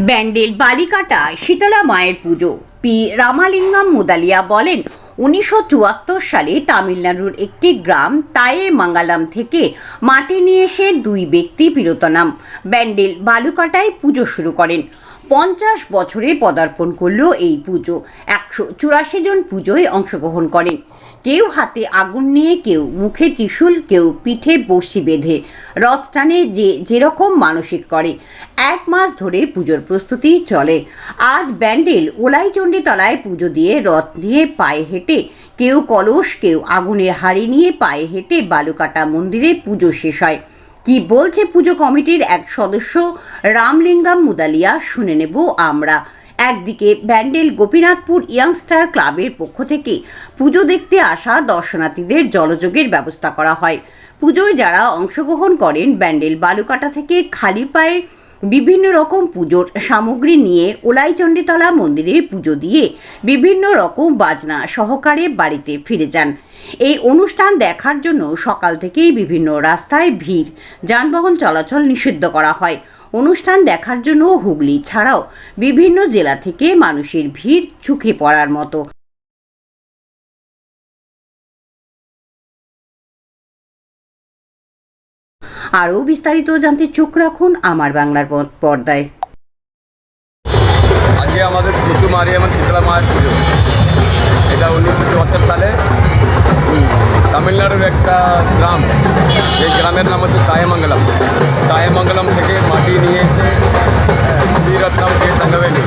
ব্যান্ডেল বালিকাটা শীতলা মায়ের পুজো। পি রামালিঙ্গম মুদালিয়া বলেন, উনিশশো চুয়াত্তর সালে তামিলনাড়ুর একটি গ্রাম তায়ে মাঙ্গালাম থেকে মাটি নিয়ে এসে দুই ব্যক্তি পিরতনাম ব্যান্ডেল বালুকাটায় পুজো শুরু করেন। পঞ্চাশ বছরে পদার্পণ করল এই পুজো। একশো চুরাশি জন পুজোয় অংশগ্রহণ করেন কেউ হাতে আগুন নিয়ে, কেউ মুখে ত্রিশূল, কেউ পিঠে বড়শি বেঁধে। রথ টানে যে, যেরকম মানসিক করে। এক মাস ধরে পুজোর প্রস্তুতি চলে। আজ ব্যান্ডেল ওলাইচণ্ডী তলায় পুজো দিয়ে রথ নিয়ে পায়ে হেঁটে, কেউ কলস, কেউ আগুনের হাড়ি নিয়ে পায়ে হেঁটে বালুকাটা মন্দিরে পুজো শেষ হয়। কি বলছে পুজো কমিটির এক সদস্য? রামলিঙ্গাম মুদালিয়া, শুনে নেব আমরা। একদিকে ব্যান্ডেল গোপীনাথপুর ইয়াংস্টার ক্লাবের পক্ষ থেকে পুজো দেখতে আসা দর্শনার্থীদের জলযোগের ব্যবস্থা করা হয়। পুজোয় যারা অংশগ্রহণ করেন, ব্যান্ডেল বালুকাটা থেকে খালি পায়ে বিভিন্ন রকম পুজোর সামগ্রী নিয়ে ওলাইচণ্ডীতলা মন্দিরে পুজো দিয়ে বিভিন্ন রকম বাজনা সহকারে বাড়িতে ফিরে যান। এই অনুষ্ঠান দেখার জন্য সকাল থেকেই বিভিন্ন রাস্তায় ভিড়, যানবাহন চলাচল নিষিদ্ধ করা হয়। অনুষ্ঠান দেখার জন্য হুগলি ছাড়াও বিভিন্ন জেলা থেকে মানুষের ভিড় চোখে পড়ার মতো। আরও বিস্তারিত জানতে চোখ রাখুন আমার বাংলার পর্দায়। আজকে আমাদের স্মৃতি মারিয়ামান শীতলা মায়ের পুজো। এটা উনিশশো চুয়াত্তর সালে তামিলনাড়ুর একটা গ্রাম। এই গ্রামের নাম হচ্ছে তায়েমঙ্গলম। তায়েমঙ্গলম থেকে মাটি নিয়ে এসে বীরত্নম কে তঙ্গবেলি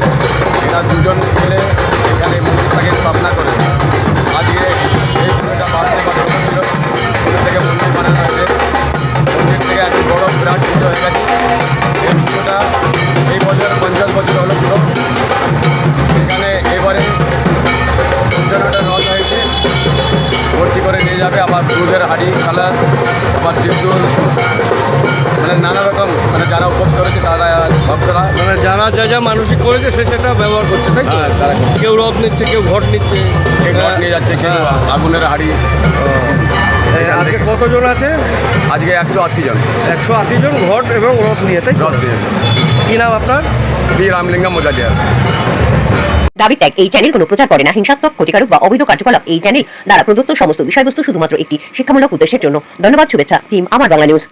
বিরাট পুজো হয়ে গেছে এই পুজোটা এই বছর পঞ্চাশ বছর হলো পুরো সেখানে এবারে পঞ্চান্নটা রথ হয়েছে বড়শি করে নিয়ে যাবে আবার দুধের হাঁড়ি খালাস আবার ত্রিশুল মানে নানা রকম মানে যারা উপোস করেছে তারা ভক্তরা মানে যারা যা যা মানসিক করেছে সে সেটা ব্যবহার করছে তাই হ্যাঁ, তারা কেউ রথ নিচ্ছে কেউ ঘট নিচ্ছে। কেউ ঘট নিয়ে যাচ্ছে কেউ হ্যাঁ। আগুনের হাঁড়ি। আজকে কতজন আছে? আজকে একশো আশি জন। একশো আশি জন ঘট এবং রথ নিয়ে তাই রথ নিয়ে। কি নাম আপনার? বি রামলিঙ্গা মোজাজিয়া। দাবি ত্যাগ এই চ্যানেল কোনো প্রচার করে না। হিংসাত্মক ক্ষতিকারক বা অবৈধ কার্যকলাপ এই চ্যানেল দ্বারা প্রদত্ত সমস্ত বিষয়বস্তু শুধুমাত্র একটি শিক্ষামূলক উদ্দেশ্যের জন্য। ধন্যবাদ শুভেচ্ছা। টিম আমার বাংলা নিউজ